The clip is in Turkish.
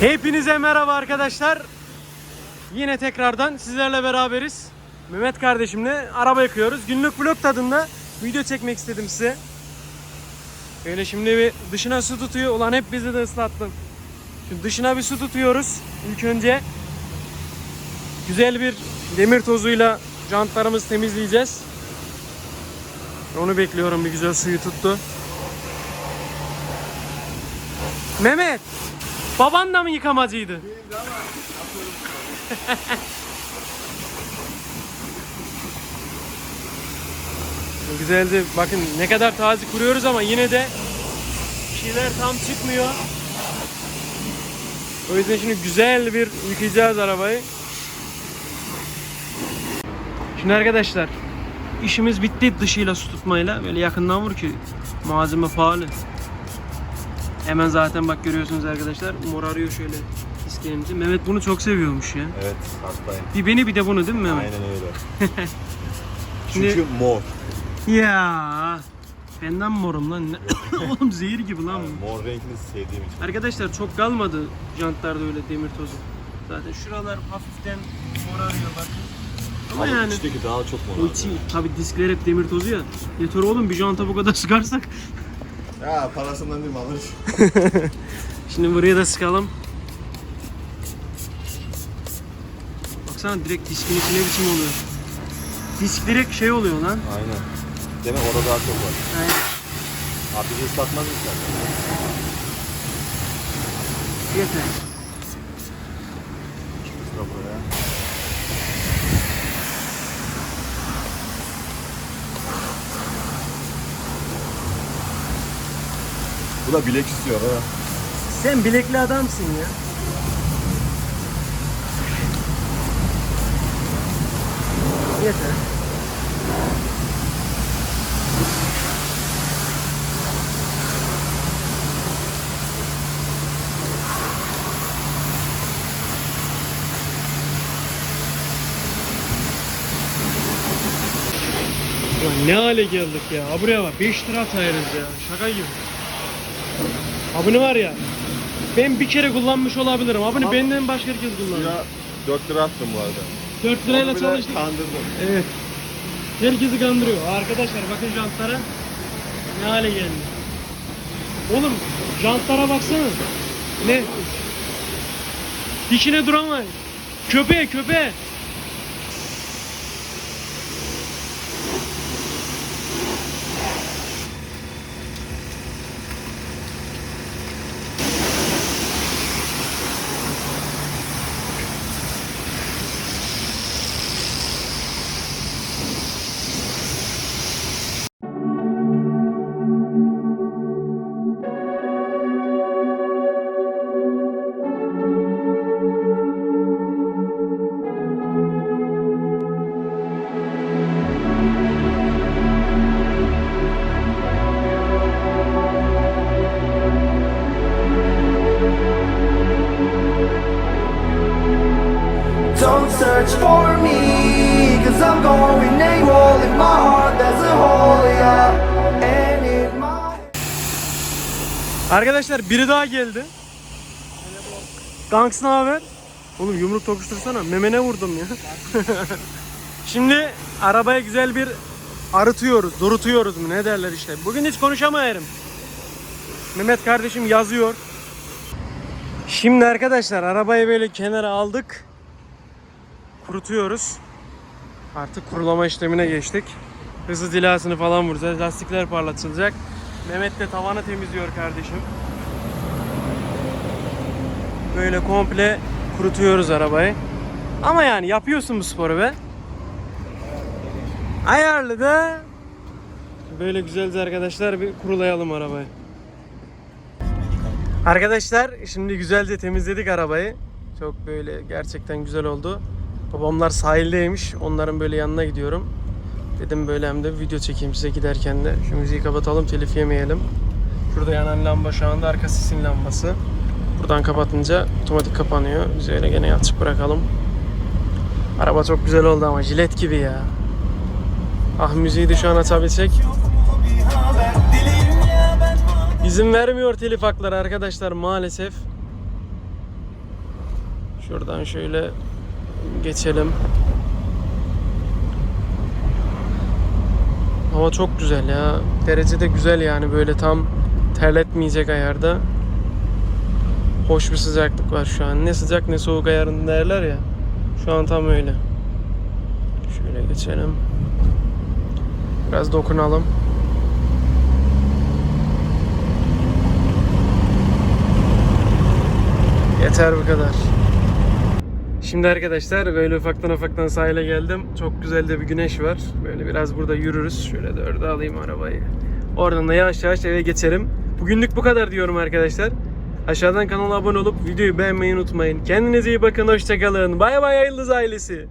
Hepinize merhaba arkadaşlar. Yine tekrardan sizlerle beraberiz. Mehmet kardeşimle araba yıkıyoruz. Günlük vlog tadında video çekmek istedim size. Böyle şimdi bir dışına su tutuyor. Ulan hep bizi de ıslattın. Şimdi dışına bir su tutuyoruz. İlk önce güzel bir demir tozuyla jantlarımızı temizleyeceğiz. Onu bekliyorum. Bir güzel suyu tuttu. Mehmet, baban da mı yıkamacıydı? Güzeldi. Bakın ne kadar taze kuruyoruz ama yine de şeyler tam çıkmıyor. O yüzden şimdi güzel bir yıkayacağız arabayı. Şimdi arkadaşlar işimiz bitti dışıyla su tutmayla. Böyle yakından vur ki malzeme pahalı. Hemen zaten bak görüyorsunuz arkadaşlar morarıyor şöyle disklerimizi. Mehmet bunu çok seviyormuş ya. Evet, hastayım. Bir beni bir de bunu değil mi Mehmet? Aynen öyle. Şimdi- Çünkü mor. Ya benden morum lan. Oğlum zehir gibi lan bu. Mor renkini sevdiğim için. Arkadaşlar çok kalmadı jantlarda öyle demir tozu. Zaten şuralar hafiften morarıyor bak. Ama Ama yani içteki daha çok mor. o içi tabi diskler hep demir tozu ya. Yeter oğlum bir janta bu kadar sıkarsak. Ya parasından değil mi alır? Şimdi buraya da sıkalım. Baksana direkt diskin içine biçim oluyor. Disk direkt şey oluyor lan. Aynen. Demek orada daha çok var. Aynen. Abi bizi ıslatmaz mı sen? Yeter. Sıra buraya. Bu da bilek istiyor ha. Sen bilekli adamsın ya. Yeter. Ulan ne hale geldik ya. Ha buraya bak 5 lira atayırız ya. Şaka gibi. Abini var ya. Ben bir kere kullanmış olabilirim. Abini Ama- benden başka herkes kullanıyor. Ya 4 lira attım bu arada. 4 lirayla Onu bile çalıştık. Kandırdım. Evet. Herkesi kandırıyor. Arkadaşlar bakın jantlara ne hale geldi. Oğlum jantlara baksana. Ne? Dikine duramayın. Köpeğe köpeğe. Search for me, cause I'm going AWOL in my heart, there's a hole, yeah. And in my Arkadaşlar biri daha geldi. Ganks ne haber? Oğlum yumruk tokuştursana. Memene vurdum ya. Şimdi arabaya güzel bir arıtıyoruz, durutuyoruz mu ne derler işte. Bugün hiç konuşamayarım. Mehmet kardeşim yazıyor. Şimdi arkadaşlar arabayı böyle kenara aldık. Kurutuyoruz. Artık kurulama işlemine geçtik. Hızlı dilasını falan vuracağız. Lastikler parlatılacak. Mehmet de tavanı temizliyor kardeşim. Böyle komple kurutuyoruz arabayı. Ama yani yapıyorsun bu sporu be. Ayarlı da böyle güzelce arkadaşlar bir kurulayalım arabayı. Arkadaşlar şimdi güzelce temizledik arabayı. Çok böyle gerçekten güzel oldu. Babamlar sahildeymiş. Onların böyle yanına gidiyorum. Dedim böyle hem de video çekeyim size giderken de. Şu müziği kapatalım telif yemeyelim. Şurada yanan lamba şu anda arka sisin lambası. Buradan kapatınca otomatik kapanıyor. Biz öyle gene açık bırakalım. Araba çok güzel oldu ama jilet gibi ya. Ah müziği de şu an açabilsek. İzin vermiyor telif hakları arkadaşlar maalesef. Şuradan şöyle geçelim. Hava çok güzel ya. Derece de güzel yani böyle tam terletmeyecek ayarda. Hoş bir sıcaklık var şu an. Ne sıcak ne soğuk ayarında derler ya. Şu an tam öyle. Şöyle geçelim. Biraz dokunalım. Yeter bu kadar. Şimdi arkadaşlar böyle ufaktan ufaktan sahile geldim. Çok güzel de bir güneş var. Böyle biraz burada yürürüz. Şöyle dörde alayım arabayı. Oradan da yavaş yavaş eve geçerim. Bugünlük bu kadar diyorum arkadaşlar. Aşağıdan kanala abone olup videoyu beğenmeyi unutmayın. Kendinize iyi bakın. Hoşçakalın. Bay bay Yıldız ailesi.